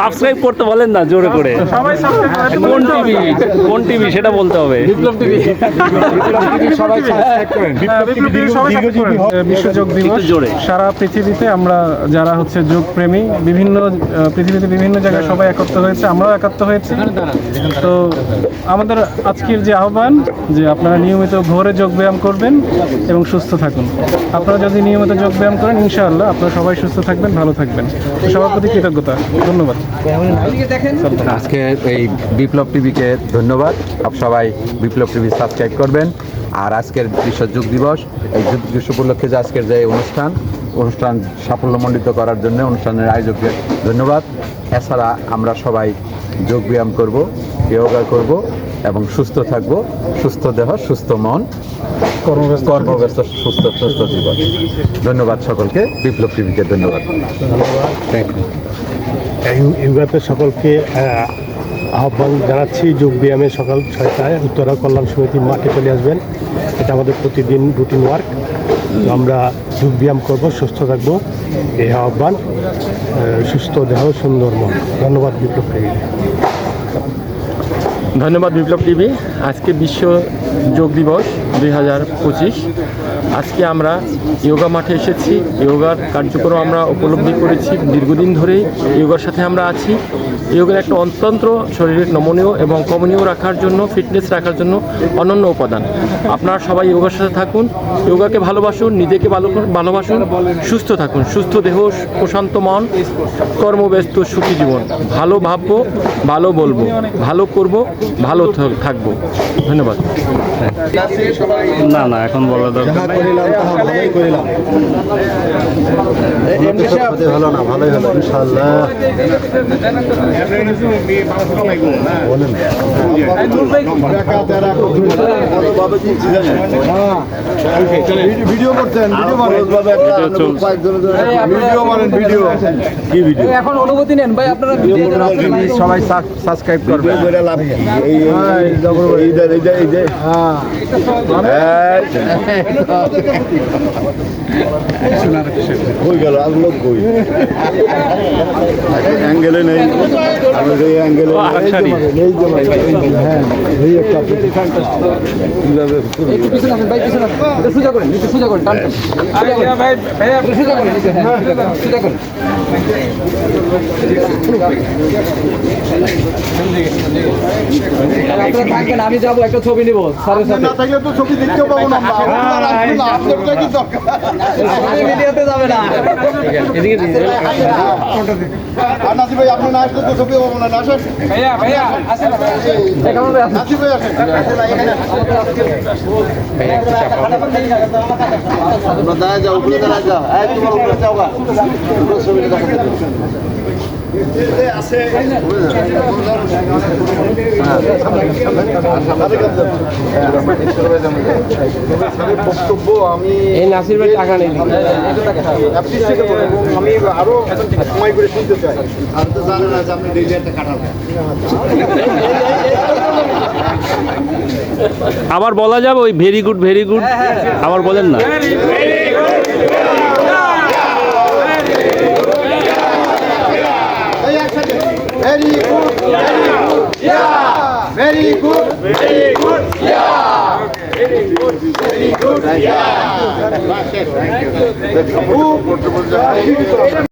Subscribe করতে বলেন না জোরে করে। সবাই সাবস্ক্রাইব করে কোন টিভি কোন টিভি সেটা বলতে হবে। সবাই সাবস্ক্রাইব করেন। বিপ্লব টিভি সবাই বিশ্ব যোগ দিবস সারা পৃথিবীতে আমরা যারা হচ্ছে যোগ প্রেমী বিভিন্ন পৃথিবীতে বিভিন্ন জায়গায় সবাই একত্র হয়েছে আমরাও একত্র হয়েছি। তো আমাদের আজকের যে আহ্বান যে আপনারা নিয়মিত ভোরে যোগ ব্যায়াম করবেন এবং সুস্থ থাকুন। আপনারা যদি নিয়মিত যোগ ব্যায়াম করেন ইনশাআল্লাহ আপনারা সবাই সুস্থ থাকবেন ভালো থাকবেন। সবার প্রতি কৃতজ্ঞতা। ধন্যবাদ। আজকে এই বিপ্লব টিভিকে ধন্যবাদ। সবাই বিপ্লব টিভি সাবস্ক্রাইব করবেন। আর আজকের বিশ্ব যোগ দিবস এই যোগ দিবস উপলক্ষে যে আজকের যে অনুষ্ঠান অনুষ্ঠান সাফল্যমণ্ডিত করার জন্য অনুষ্ঠানের আয়োজককে ধন্যবাদ। এছাড়া আমরা সবাই যোগ ব্যায়াম করব যোগা করব এবং সুস্থ থাকব। সুস্থ দেহ সুস্থ মন কর্মব্যস্ত কর্মব্যস্ত সুস্থ সুস্থ জীবন। ধন্যবাদ সকলকে। বিপ্লব টিভিকে ধন্যবাদ। থ্যাংক ইউ এই- ইউগাতে সকলকে আহ্বান জানাচ্ছি যোগ ব্যায়ামে সকাল ছয়টায়। উত্তরা কল্যাণ সমিতি মাঠে চলে আসবেন। এটা আমাদের প্রতিদিন রুটিন ওয়ার্ক আমরা যোগ ব্যায়াম করব, সুস্থ থাকব। এই আহ্বান সুস্থ দেহ, সুন্দর মন। ধন্যবাদ বিপ্লব টিভি। ধন্যবাদ বিপ্লব টিভি। আজকে বিশ্ব যোগ দিবস দুই হাজার পঁচিশ। আজকে আমরা যোগা মাঠে এসেছি। যোগার কার্যক্রম আমরা উপলব্ধি করেছি। দীর্ঘদিন ধরেই যোগার সাথে আমরা আছি। যোগের একটা অন্তন্ত্র শরীরের নমনীয় এবং কমনীয় রাখার জন্য, ফিটনেস রাখার জন্য অনন্য উপাদান। আপনারা সবাই যোগার সাথে থাকুন। যোগাকে ভালোবাসুন, নিজেকে ভালো ভালোবাসুন, সুস্থ থাকুন। সুস্থ দেহ, প্রশান্ত মন, কর্মব্যস্ত, সুখী জীবন। ভালো ভাববো, ভালো বলব। ভালো করব, ভালো থাকব। ধন্যবাদ। না না এখন বলা দরকার নেই। ভালো না ভালোই হলো ইনশাল্লাহ ভিডিও করতেন ভিডিও ভিডিও চলছে। ভিডিও মারেন ভিডিও। কি ভিডিও? এখন অনুমতি নেন ভাই আপনারা সবাই সাবস্ক্রাইব করবেন। কই গেল কই অ্যাঙ্গেলে নেই অ্যাঙ্গেলে নেই। হ্যাঁ এই একটা কীভাবে হ্যাঁ, আমি যাব একটা ছবি নিব না থাকলে তো ছবি দেখতেও পাবো না আপনারটা কি দরকার? মিডিয়াতে যাবে না। আর নাসির ভাই আপনি না আসলে তো ছবি পাবো না আসেন। ভাইয়া ভাইয়া আসেন কেমন ভাই আসেন। দাঁড়া যাও উপরে দাঁড়া যাও। এই তোমার উপরে যাও ছবিটা দেখাতে বক্তব্য আমি এই নাসির ভাই টাকা নেই আমি আরও সময় করে শুনতে চাই। আর তো জানেন না যে আপনি ডেইলি একটা কাটাবেন আবার বলা যাবে ওই ভেরি গুড ভেরি গুড আবার বলেন না। very good, very good, yeah. Very good, very good, yeah. Very good, very good, yeah. Thank you. Thank you.